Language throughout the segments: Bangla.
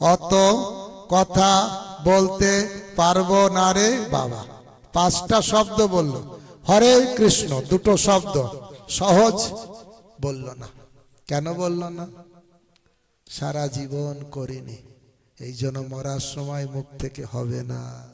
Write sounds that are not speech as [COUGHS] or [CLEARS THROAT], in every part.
অত কথা বলতে পারব না রে বাবা। পাঁচটা শব্দ বলল। হরে কৃষ্ণ, দুটো শব্দ। সহজ বলল না। কেন বলল না? সারা জীবন করিনি। এই জন্য মরার সময় মুখ থেকে হবে না।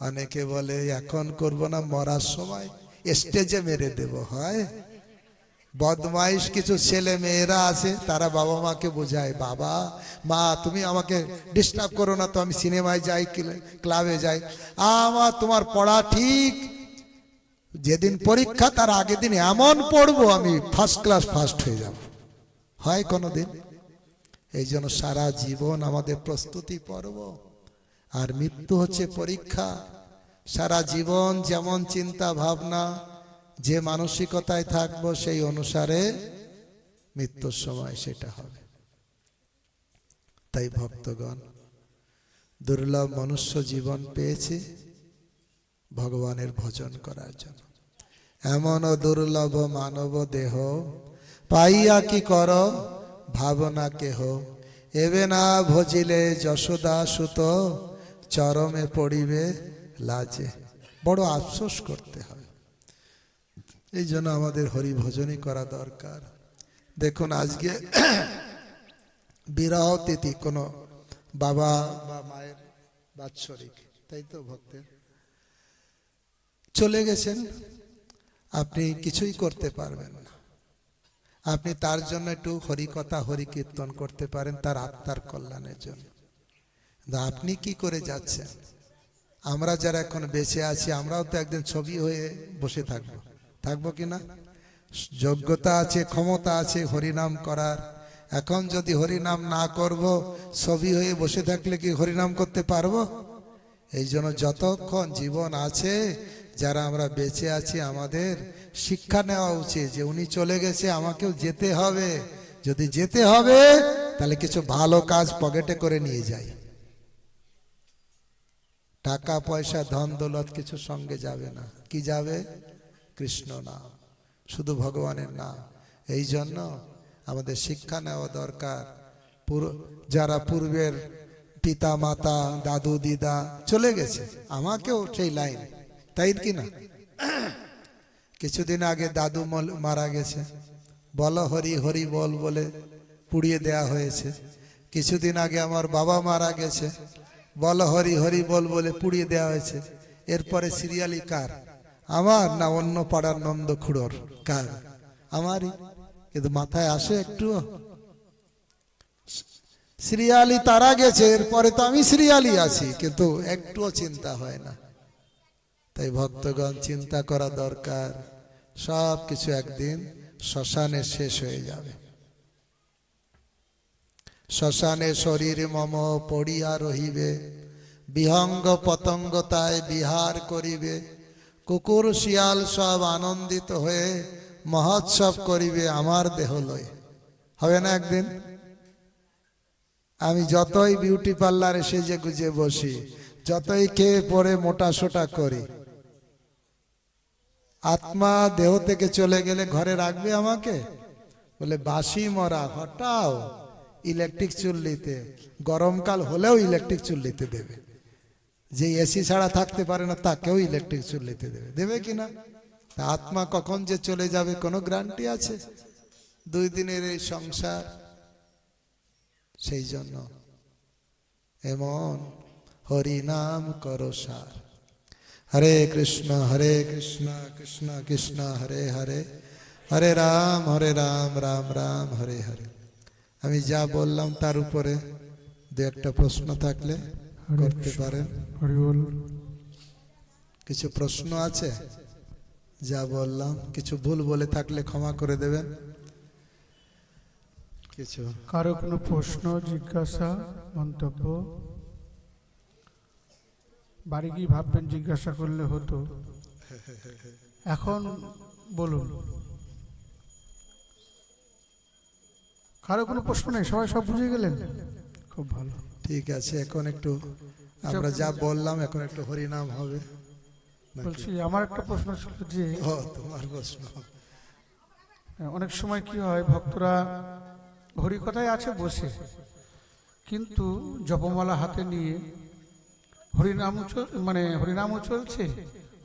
অনেকে বলে, এখন করব না, মরার সময় স্টেজে মেরে দেব, হয়? বদমাইশ কিছু ছেলে মেয়েরা আছে, তারা বাবা মাকে বোঝায়, বাবা, মা, তুমি আমাকে ডিস্টার্ব করো না তো, আমি সিনেমায় যাই ক্লাবে যাই। আমার তোমার পড়া ঠিক। যেদিন পরীক্ষা, তার আগের দিন এমন পড়ব, আমি ফার্স্ট ক্লাস ফার্স্ট হয়ে যাব। হয় কোনো দিন এই জন্য সারা জীবন আমাদের প্রস্তুতি পর্ব, আর মৃত্যু হচ্ছে পরীক্ষা। সারা জীবন যেমন চিন্তা ভাবনা যে মানসিকতায় থাকব সেই অনুসারে মৃত্যুর সময় সেটা হবে। তাই ভক্তগণ, দুর্লভ মনুষ্য জীবন পেয়েছে ভগবানের ভজন করার জন্য। এমন দুর্লভ মানব দেহ পাইয়া কি কর, ভাবনা কেহ। এবে না ভজিলে যশোদা সুত, চরমে পড়িবে লাজে। বড় আফসোস করতে হয়। এই জন্য আমাদের হরি ভজনই করা দরকার। দেখুন, আজকে [COUGHS] বিবাহ তিথি কোনো বাবা বা মায়ের বাৎসরিক, তাই তো ভক্তের? চলে গেছেন, আপনি কিছুই করতে পারবেন না। আপনি তার জন্য একটু হরিকথা হরি কীর্তন করতে পারেন, তার আত্মার কল্যাণের জন্য। আপনি কি করে যাচ্ছেন? আমরা যারা এখন বেঁচে আছি, আমরাও তো একদিন ছবি হয়ে বসে থাকব। থাকব কি না যোগ্যতা আছে, ক্ষমতা আছে, হরিনাম করার। এখন যদি হরিনাম না করব, ছবি হয়ে বসে থাকলে কি হরিনাম করতে পারব? এই জন্য যতক্ষণ জীবন আছে, যারা আমরা বেঁচে আছি, আমাদের শিক্ষা নেওয়া উচিত যে উনি চলে গেছে, আমাকেও যেতে হবে। যদি যেতে হবে, তাহলে কিছু ভালো কাজ পকেটে করে নিয়ে যাই। টাকা, পয়সা, ধন, দৌলত কিছু সঙ্গে যাবে না। কি যাবে? কৃষ্ণ নাম শুধু ভগবানের নাম। এই জন্য আমাদের শিক্ষা নেওয়া দরকার। যারা পূর্বের পিতা মাতা দাদু, দিদা চলে গেছে, আমাকেও সেই লাইন। তাই কি না? কিছুদিন আগে দাদু মারা গেছে। বলো হরি হরি বল বলে পুড়িয়ে দেয়া হয়েছে। কিছুদিন আগে আমার বাবা মারা গেছে। বল হরি হরি বল বলে পুড়িয়ে দেওয়া হয়েছে। এরপরে সিরিয়ালি কার? আমার না অন্য পাড়ার নন্দ খুড়োর কার? আমারই। কিন্তু মাথায় আসে একটুও সিরিয়ালি তারা গেছে, এরপরে তো আমি সিরিয়ালি আছি, কিন্তু একটুও চিন্তা হয় না। তাই ভক্তগণ চিন্তা করা দরকার। সব কিছু একদিন শ্মশানে শেষ হয়ে যাবে। শ্মশানে শরীর মম পড়িয়া রহিবে, বিহঙ্গ পতঙ্গ তাই বিহার করিবে। কুকুর, শিয়াল সব আনন্দিত হয়ে মহোৎসব করিবে আমার দেহ লয়ে। হবে না একদিন? আমি যতই বিউটি পার্লারে সেজে গুজে বসি, যতই খেয়ে পরে মোটা সোটা করি, আত্মা দেহ থেকে চলে গেলে ঘরে রাখবে আমাকে? বলে, বাসি মরা, হটাও ইলেকট্রিক চুল্লিতে, গরমকাল হলেও ইলেকট্রিক চুল্লিতে দেবে। যে এসি ছাড়া থাকতে পারে না, তাকেও ইলেকট্রিক চুল্লিতে দেবে। দেবে কি না? তা আত্মা কখন যে চলে যাবে, কোনো গ্যারান্টি আছে? দুই দিনের এই সংসার, সেই জন্য এমন হরি নাম করো সার। হরে কৃষ্ণ হরে কৃষ্ণ কৃষ্ণ কৃষ্ণ, হরে হরে। হরে রাম হরে রাম রাম রাম, হরে হরে। আমি যা বললাম তার উপরে দু একটা প্রশ্ন থাকলে করতে পারেন। কিছু প্রশ্ন আছে? যা বললাম। কিছু ভুল বলে থাকলে ক্ষমা করে দেবেন। কিছু? কারও কোনো প্রশ্ন জিজ্ঞাসা মন্তব্য? বাড়ি কি ভাববেন জিজ্ঞাসা করলে হতো। এখন বলুন। কারও কোনো প্রশ্ন নেই? সবাই সব বুঝে গেলেন? খুব ভালো। ঠিক আছে এখন একটু আমরা যা বললাম এখন একটু হরিনাম হবে। বলছি আমার একটা প্রশ্ন ছিল যে তোমার প্রশ্ন। অনেক সময় কি হয় ভক্তরা হরিকথায় আছে বসে কিন্তু জপমালা হাতে নিয়ে হরিনামও চল মানে হরিনামও চলছে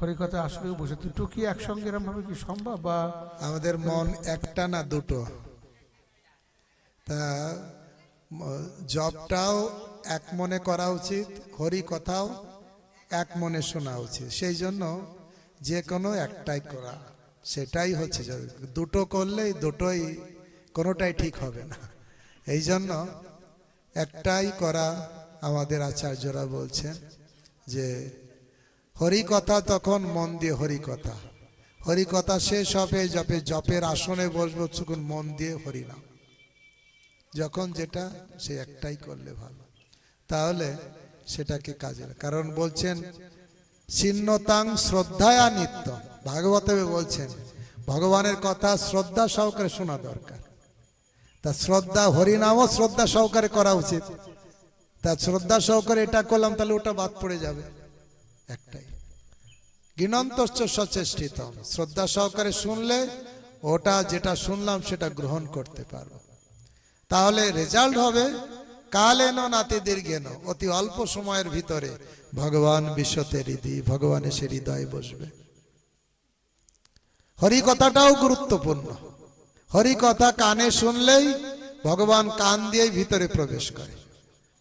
হরিকথা আসলেও বসে। দুটো কি একসঙ্গে এরম ভাবে কি সম্ভব বা আমাদের মন একটা না দুটো? তা জপটাও এক মনে করা উচিত, হরি কথাও এক মনে শোনা উচিত। সেই জন্য যে কোনো একটাই করা, সেটাই হচ্ছে দুটো করলেই দুটোই, কোনোটাই ঠিক হবে না। এই জন্য একটাই করা আমাদের আচার্যরা বলছেন যে, হরি কথা তখন মন দিয়ে হরি কথা। হরি কথা শেষ হবে জপে জপের আসনে বসবো মন দিয়ে হরি নাম। যখন যেটা, সে একটাই করলে ভালো। তাহলে সেটাকে কাজে কারণ বলছেন, ছিন্নতাং শ্রদ্ধায়া নিত্য। ভাগবতে বলছেন, ভগবানের কথা শ্রদ্ধা সহকারে শোনা দরকার। তা শ্রদ্ধা হরিনামও শ্রদ্ধা সহকারে করা উচিত। তা শ্রদ্ধা সহকারে এটা করলাম, তাহলে ওটা বাদ পড়ে যাবে। একটাই। গিনন্তশ্চ সচেষ্টিতম। শ্রদ্ধা সহকারে শুনলে ওটা যেটা শুনলাম সেটা গ্রহণ করতে পারব। তাহলে রেজাল্ট হবে কালেন নাতি দীর্ঘেন অতি অল্প সময়ের ভিতরে ভগবান বিশ্বতে হৃদি ভগবান এসে হৃদয়ে বসবে। হরি কথাটাও গুরুত্বপূর্ণ। হরি কথা কানে শুনলেই ভগবান কান দিয়েই ভিতরে প্রবেশ করে।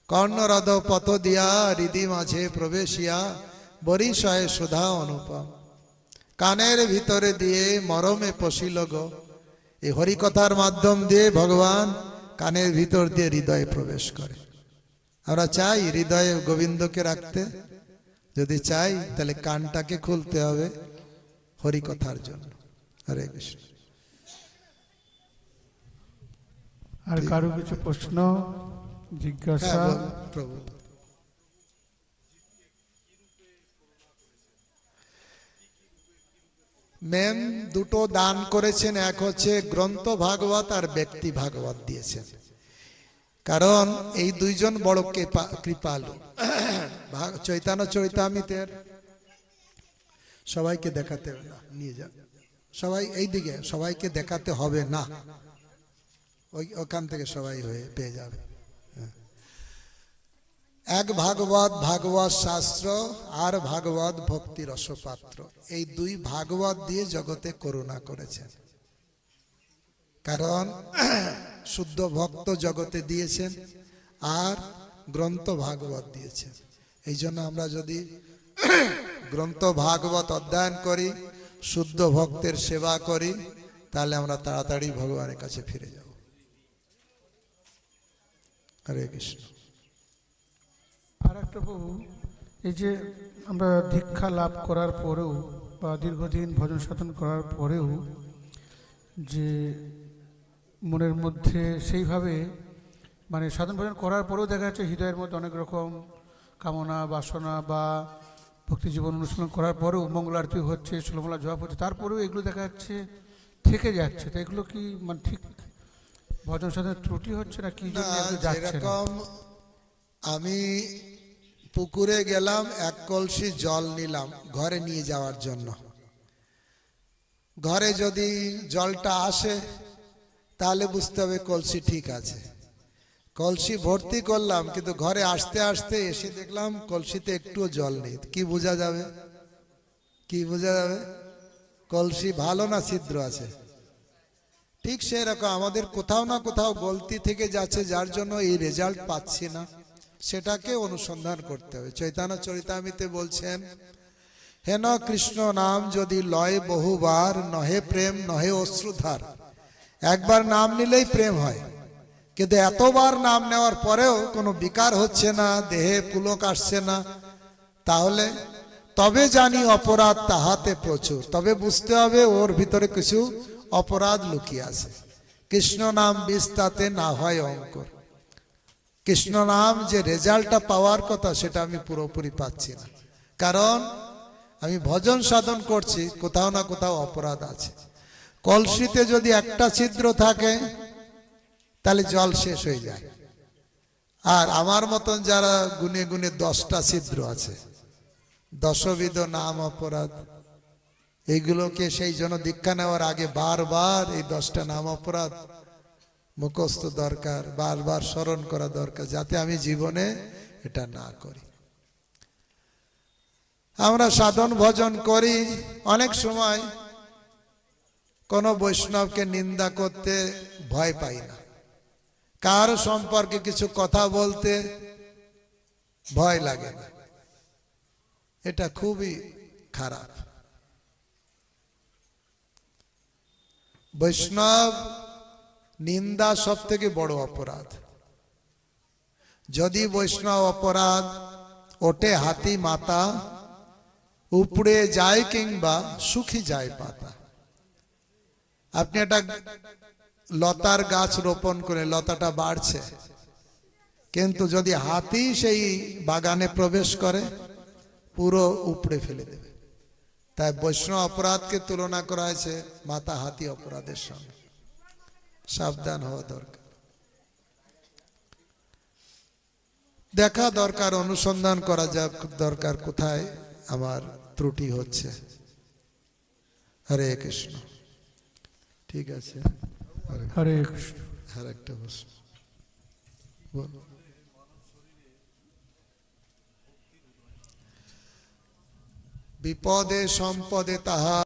কর্ণরদ পথ দিয়া হৃদি মাঝে প্রবেশিয়া, বরিশয়ে সুধা অনুপম। কানের ভিতরে দিয়ে মরমে পশিল গো। এই হরিকথার মাধ্যম দিয়ে ভগবান কানের ভিতর দিয়ে হৃদয়ে প্রবেশ করে। আমরা চাই হৃদয়ে গোবিন্দকে রাখতে। যদি চাই তাহলে কানটাকে খুলতে হবে হরিকথার জন্য। হরে কৃষ্ণ। আর কারও কিছু প্রশ্ন জিজ্ঞাসা? হ্যাঁ প্রভু। মেন দুটো দান করেছেন, এক হচ্ছে গ্রন্থ ভাগবত আর ব্যক্তি ভাগবত দিয়েছেন। কারণ এই দুইজন বড় কৃপা- কৃপালু। চৈতন্য চৈতামিতের সবাইকে দেখাতে হবে নিয়ে যান। সবাই এই দিকে, সবাইকে দেখাতে হবে না। ওই, ওখান থেকে সবাই হয়ে, পেয়ে যাবে। এক ভাগবত ভাগবত শাস্ত্র, আর ভাগবত ভক্তি রসপাত্র। এই দুই ভাগবত দিয়ে জগতে করুণা করেছেন। কারণ [CLEARS THROAT] শুদ্ধ ভক্ত জগতে দিয়েছেন, আর গ্রন্থ ভাগবত দিয়েছেন। এই জন্য আমরা যদি [CLEARS THROAT] গ্রন্থ ভাগবত অধ্যয়ন করি, শুদ্ধ ভক্তের সেবা করি, তাহলে আমরা তাড়াতাড়ি ভগবানের কাছে ফিরে যাব। হরে কৃষ্ণ। এই যে আমরা দীক্ষা লাভ করার পরেও বা দীর্ঘদিন ভজন সাধন করার পরেও যে মনের মধ্যে সেইভাবে মানে সাধন ভজন করার পরেও দেখা যাচ্ছে হৃদয়ের মধ্যে অনেক রকম কামনা, বাসনা বা ভক্তি জীবন অনুশীলন করার পরেও মঙ্গল আরতি হচ্ছে, ষোলমলা জবাব হচ্ছে তারপরেও এগুলো দেখা যাচ্ছে থেকে যাচ্ছে। তো এগুলো কি মানে ঠিক ভজন সাধনের ত্রুটি হচ্ছে না কি যেরকম আমি পুকুরে গেলাম, এক কলসি জল নিলাম ঘরে নিয়ে যাওয়ার জন্য। ঘরে যদি জলটা আসে, তাহলে বুঝতে হবে কলসি ঠিক আছে। কলসি ভর্তি করলাম, কিন্তু ঘরে আসতে আসতে এসে দেখলাম কলসিতে একটুও জল নেই। কি বোঝা যাবে? কি বোঝা যাবে? কলসি ভালো না ছিদ্র আছে? ঠিক সেরকম আমাদের কোথাও না কোথাও গলতি থেকে যাচ্ছে, যার জন্য এই রেজাল্ট পাচ্ছি না। সেটাকে অনুসন্ধান করতে হবে। চৈতন্য চরিতামিতে বলছেন হেন কৃষ্ণ নাম যদি লয় বহুবার, নহে প্রেম, নহে অশ্রুধার। একবার নাম নিলেই প্রেম হয়। কিন্তু এতবার নাম নেওয়ার পরেও কোনো বিকার হচ্ছে না, দেহে পুলক আসছে না। তাহলে তবে জানি অপরাধ তাহাতে প্রচুর। তবে বুঝতে হবে ওর ভিতরে কিছু অপরাধ লুকিয়ে আছে। কৃষ্ণ নাম বিষ তাতে না হয় অঙ্কর। কৃষ্ণ নাম যে রেজাল্টটা পাওয়ার কথা সেটা আমি পুরোপুরি পাচ্ছি না। কারণ আমি ভজন সাধন করছি, কোথাও না কোথাও অপরাধ আছে। কলসিতে যদি একটা ছিদ্র থাকে, তাহলে জল শেষ হয়ে যায়। আর আমার মতন যারা গুনে গুনে দশটা ছিদ্র আছে, দশবিধ নাম অপরাধ এইগুলোকে সেই জন্য দীক্ষা নেওয়ার আগে বারবার এই দশটা নাম অপরাধ মুখস্থ দরকার, বারবার স্মরণ করা দরকার, যাতে আমি জীবনে এটা না করি। আমরা সাধন ভজন করি অনেক সময়, কোন বৈষ্ণবকে নিন্দা করতে ভয় পাই না। কার সম্পর্কে কিছু কথা বলতে ভয় লাগে না। এটা খুবই খারাপ। বৈষ্ণব নিন্দা সব থেকে বড় অপরাধ। যদি বৈষ্ণব অপরাধ ওটে হাতি মাতা, উপড়ে যায় কিংবা সুখী যায় পাতা। আপনি একটা লতার গাছ রোপণ করে লতাটা বাড়ছে, কিন্তু যদি হাতি সেই বাগানে প্রবেশ করে, পুরো উপড়ে ফেলে দেবে। তাই বৈষ্ণব অপরাধকে তুলনা করা হয়েছে মাতা হাতি অপরাধের সঙ্গে। সাবধান হওয়া দরকার। দেখা দরকার অনুসন্ধান করা যাক দরকার কোথায় আমার ত্রুটি হচ্ছে। হরে কৃষ্ণ। ঠিক আছে। হরে- হরে কৃষ্ণ। আর একটা প্রশ্ন। বল। বিপদে সম্পদে তাহা